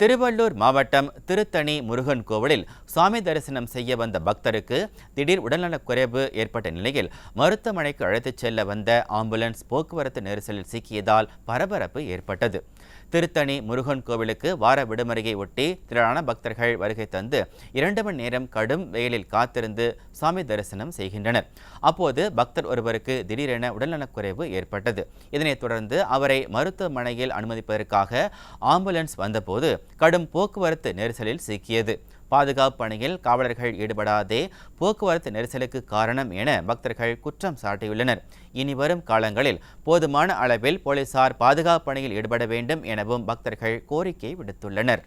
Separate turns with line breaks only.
திருவள்ளூர் மாவட்டம் திருத்தணி முருகன் கோவிலில் சுவாமி தரிசனம் செய்ய வந்த பக்தருக்கு திடீர் உடல்நலக் குறைவு ஏற்பட்ட நிலையில் மருத்துவமனைக்கு அழைத்துச் செல்ல வந்த ஆம்புலன்ஸ் போக்குவரத்து நெரிசலில் சிக்கியதால் பரபரப்பு ஏற்பட்டது. திருத்தணி முருகன் கோவிலுக்கு வார விடுமுறையை ஒட்டி திரளான பக்தர்கள் வருகை தந்து இரண்டு மணி நேரம் கடும் வெயிலில் காத்திருந்து சுவாமி தரிசனம் செய்கின்றனர். அப்போது பக்தர் ஒருவருக்கு திடீரென உடல்நலக்குறைவு ஏற்பட்டது. இதனைத் தொடர்ந்து அவரை மருத்துவமனையில் அனுமதிப்பதற்காக ஆம்புலன்ஸ் வந்தபோது கடும் போக்குவரத்து நெரிசலில் சிக்கியது. பாதுகாப்பு பணியில் காவலர்கள் ஈடுபடாதே போக்குவரத்து நெரிசலுக்கு காரணம் என பக்தர்கள் குற்றம் சாட்டியுள்ளனர். இனி வரும் காலங்களில் போதுமான அளவில் போலீசார் பாதுகாப்பு பணியில் ஈடுபட வேண்டும் எனவும் பக்தர்கள் கோரிக்கை விடுத்துள்ளனர்.